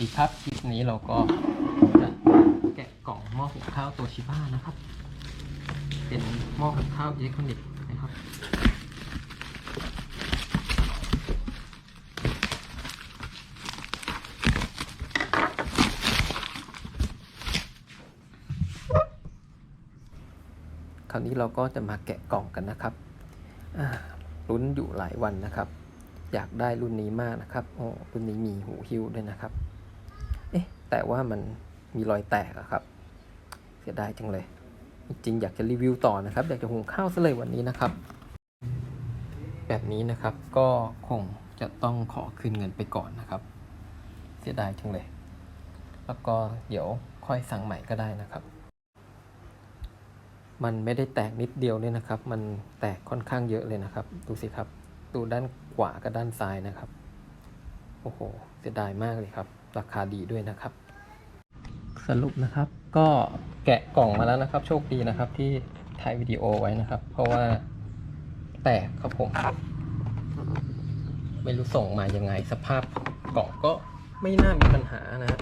ดีครับคลิปนี้เราก็จะแกะกล่องหม้อหุงข้าวตัวชิบ้านะครับ เป็นหม้อหุงข้าวอิเล็กทรอนิกส์นะครับ คราวนี้เราก็จะมาแกะกล่องกันนะครับลุ้นอยู่หลายวันนะครับ อยากได้รุ่นนี้มากนะครับโอ้รุ่นนี้มีหูหิ้วด้วยนะครับ เอ๊ะ แต่ว่ามันมีรอยแตกอะครับ เสียดายจังเลย จริงอยากจะรีวิวต่อนะครับ อยากจะหุงข้าวซะเลยวันนี้นะครับ แบบนี้นะครับก็คงจะต้องขอคืนเงินไปก่อนนะครับ เสียดายจังเลย แล้วก็เดี๋ยวค่อยสั่งใหม่ก็ได้นะครับ มันไม่ได้แตกนิดเดียวเลยนะครับ มันแตกค่อนข้างเยอะเลยนะครับ ดูสิครับ ดูด้านขวากับด้านซ้ายนะครับ โอ้โห เสียดายมากเลยครับ ราคาดีด้วยนะครับ สรุปนะครับ ก็แกะกล่องมาแล้วนะครับ โชคดีนะครับที่ถ่ายวิดีโอไว้นะครับ เพราะว่าแตกครับผม ไม่รู้ส่งมายังไง สภาพกล่องก็ไม่น่ามีปัญหานะฮะ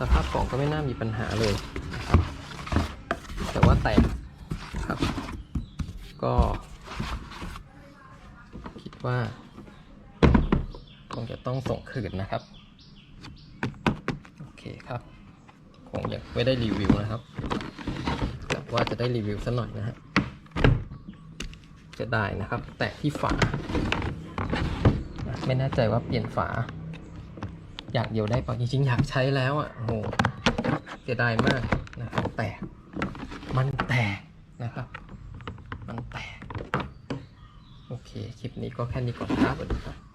สภาพกล่องก็ไม่น่ามีปัญหาเลยนะครับแต่ว่าแตกครับ ก็ คิดว่า คงจะต้องส่งคืนนะครับ โอเคครับ คงยังไม่ได้รีวิวนะครับแต่ว่าจะได้รีวิวสักหน่อยนะฮะจะได้นะครับ แตะที่ฝา ไม่แน่ใจว่าเปลี่ยนฝา อยางเดียวได้เปล่าจริงๆอยากใช้แล้วอะโอ้โหเสียดายมากนะครับแตกมันแตกนะครับ มันแตก โอเค คลิปนี้ก็แค่นี้ก่อนครับสวัสดีครับ